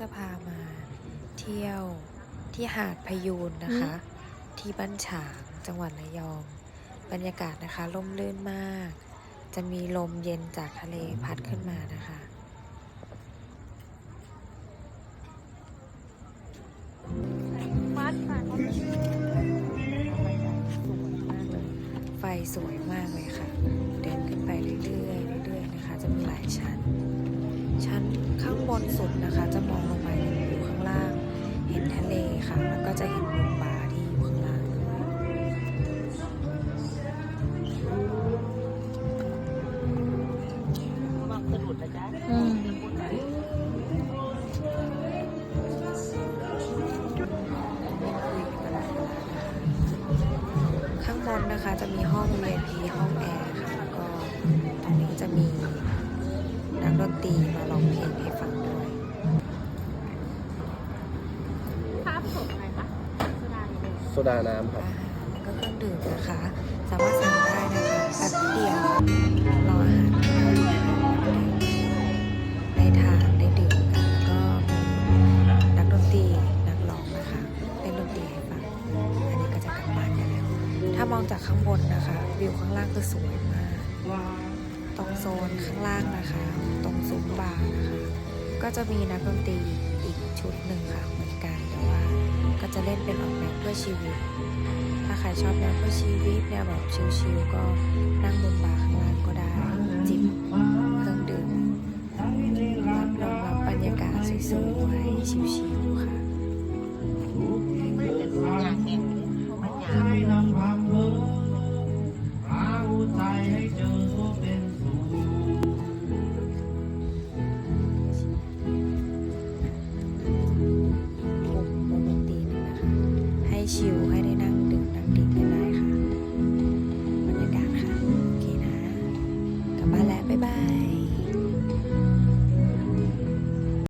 จะพามาเที่ยวที่หาดพะยูนนะคะ ที่บ้านฉางจังหวัดระยอง บรรยากาศนะคะร่มรื่นมาก จะมีลมเย็นจากทะเลพัดขึ้นมานะคะวัดค่ะไฟสวยมากเลยค่ะ เดินขึ้นไปเรื่อยๆเรื่อยๆนะคะ จะมีหลายชั้นชั้นข้างบ นสุดนะคะ จะมองลงไปเห็นวิวข้างล่าง เห็นทะเลค่ะ แล้วก็จะเห็นมุมบาร์ที่อยู่ข้างล่างด้วยมักสะดุดนะจ๊ะอืมข้างบนนะคะจะมีห้อง VIP ห้อง ตรีมาร้องเพลงให้ฟังด้วยภาพสดอะไรปะสดาเลยโซดาน้ำครับอาหารแล้วก็เครื่องดื่มนะคะ สามารถสั่งได้นะคะแป๊บเดียวรออาหารได้ทานได้ดื่มกันแล้วก็มีนักดนตรีนักร้องนะคะเล่นดนตรีให้ฟังอันนี้ก็จะกลับบ้านกันแล้ว ถ้ามองจากข้างบนนะคะ วิวข้างล่างคือสวยมาก ตรงโซนข้างล่างนะคะ ตรงซุ้มบาร์นะคะ ก็จะมีนักดนตรีอีกชุดหนึ่งค่ะเหมือนกันแต่ว่าก็จะเล่นเป็นออกแนวเพื่อชีวิต ถ้าใครชอบแนวเพื่อชีวิตแนวแบบชิลๆก็นั่งบนบาร์ข้างล่างก็ได้ จิบเครื่องดื่มรับลมรับบรรยากาศสวยๆไว้ชิลๆค่ะ ชิลให้ได้นั่งดื่มนั่งดื่มกันได้ค่ะบรรยากาศค่ะ โอเคนะ กลับบ้านแล้ว บ๊ายบาย